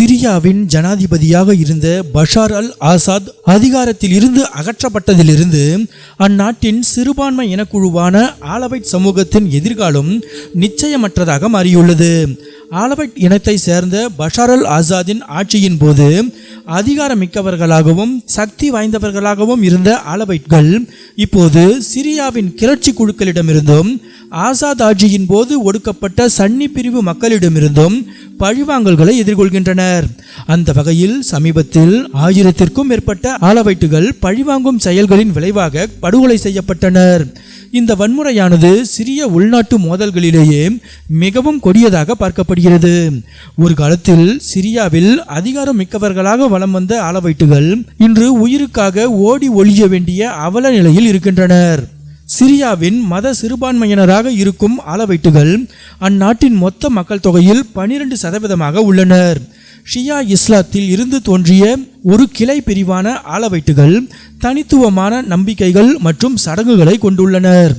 சிரியாவின் ஜனாதிபதியாக இருந்த பஷார் அல் ஆசாத் அதிகாரத்தில் இருந்து அகற்றப்பட்டதிலிருந்து அந்நாட்டின் சிறுபான்மை இனக்குழுவான ஆலவைட் சமூகத்தின் எதிர்காலம் நிச்சயமற்றதாக மாறியுள்ளது. ஆலவைட் இனத்தை சேர்ந்த பஷார் அல் ஆசாதின் ஆட்சியின் போது அதிகாரமிக்கவர்களாகவும் சக்தி வாய்ந்தவர்களாகவும் இருந்த ஆலவைட்கள் இப்போது சிரியாவின் கிளர்ச்சி குழுக்களிடமிருந்தும் ஆசாத் ஆட்சியின் போது ஒடுக்கப்பட்ட சன்னி பிரிவு மக்களிடமிருந்தும் பழிவாங்கல்களை எதிர்கொள்கின்றனர். அந்த வகையில் சமீபத்தில் ஆயிரத்திற்கும் மேற்பட்ட ஆலவைட்டுகள் பழிவாங்கும் செயல்களின் விளைவாக படுகொலை செய்யப்பட்டனர். இந்த வன்முறையானது சிறிய உள்நாட்டு மோதல்களிலேயே மிகவும் கொடியதாக பார்க்கப்படுகிறது. ஒரு காலத்தில் சிரியாவில் அதிகாரம் மிக்கவர்களாக வலம் வந்த ஆலவைட்டுகள் இன்று உயிருக்காக ஓடி ஒழிய வேண்டிய அவல நிலையில் இருக்கின்றனர். சிரியாவின் மத சிறுபான்மையினராக இருக்கும் ஆலவைட்டுகள் அந்நாட்டின் மொத்த மக்கள் தொகையில் பனிரெண்டு சதவீதமாக உள்ளனர். ஷியா இஸ்லாத்தில் இருந்து தோன்றிய ஒரு கிளை பிரிவான ஆலவைட்டுகள் தனித்துவமான நம்பிக்கைகள் மற்றும் சடங்குகளை கொண்டுள்ளனர்.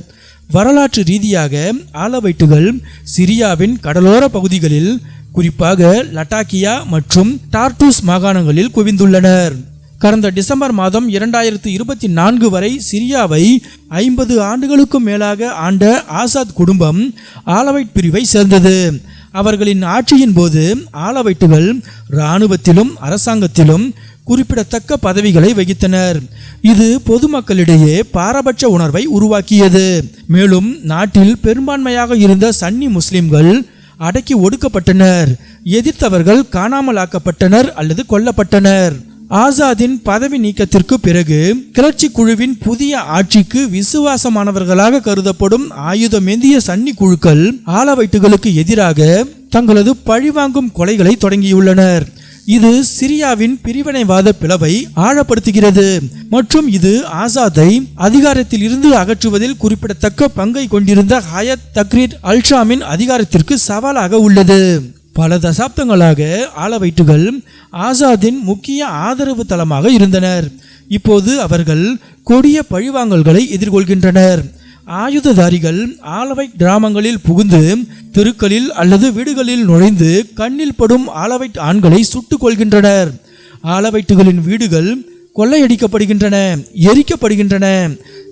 வரலாற்று ரீதியாக ஆலவைட்டுகள் சிரியாவின் கடலோர பகுதிகளில் குறிப்பாக லட்டாக்கியா மற்றும் டார்டூஸ் மாகாணங்களில் குவிந்துள்ளனர். கடந்த டிசம்பர் மாதம் இரண்டாயிரத்து இருபத்தி நான்கு வரை சிரியாவை ஐம்பது ஆண்டுகளுக்கும் மேலாக ஆண்ட ஆசாத் குடும்பம் ஆலவைட் பிரிவை சேர்ந்தது. அவர்களின் ஆட்சியின் போது ஆலவைட்டுகள் இராணுவத்திலும் அரசாங்கத்திலும் குறிப்பிடத்தக்க பதவிகளை வகித்தனர். இது பொதுமக்களிடையே பாரபட்ச உணர்வை உருவாக்கியது. மேலும் நாட்டில் பெரும்பான்மையாக இருந்த சன்னி முஸ்லிம்கள் அடக்கி ஒடுக்கப்பட்டனர். எதிர்த்தவர்கள் காணாமலாக்கப்பட்டனர் அல்லது கொல்லப்பட்டனர். ஆசாதின் பதவி நீக்கத்திற்கு பிறகு கிளர்ச்சி குழுவின் புதிய ஆட்சிக்கு விசுவாசமானவர்களாக கருதப்படும் ஆயுதமேந்திய சன்னி குழுக்கள் ஆலவைட்டுகளுக்கு எதிராக தங்களது பழிவாங்கும் கொலைகளை தொடங்கியுள்ளனர். இது சிரியாவின் பிரிவினைவாத பிளவை ஆழப்படுத்துகிறது. மற்றும் இது ஆசாத்தை அதிகாரத்தில் இருந்து அகற்றுவதில் குறிப்பிடத்தக்க பங்கை கொண்டிருந்த ஹயத் தக்ரீர் அல்ஷாமின் அதிகாரத்திற்கு சவாலாக உள்ளது. பல தசாப்தங்களாக ஆலவைட்டுகள் ஆசாத்தின் முக்கிய ஆதரவு தளமாக இருந்தனர். இப்போது அவர்கள் கொடிய பழிவாங்கல்களை எதிர்கொள்கின்றனர். ஆயுததாரிகள் ஆலவை கிராமங்களில் புகுந்து தெருக்களில் அல்லது வீடுகளில் நுழைந்து கண்ணில் படும் ஆலவைட் ஆண்களை சுட்டுக் கொள்கின்றனர் ஆலவைட்டுகளின் வீடுகள் கொள்ளையடிக்கப்படுகின்றன எரிக்கப்படுகின்றன.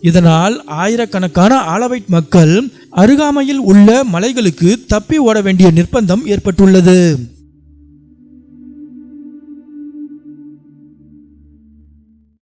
இதனால் ஆயிரக்கணக்கான ஆலவைட் மக்கள் அருகாமையில் உள்ள மலைகளுக்கு தப்பி ஓட வேண்டிய நிர்பந்தம் ஏற்பட்டுள்ளது.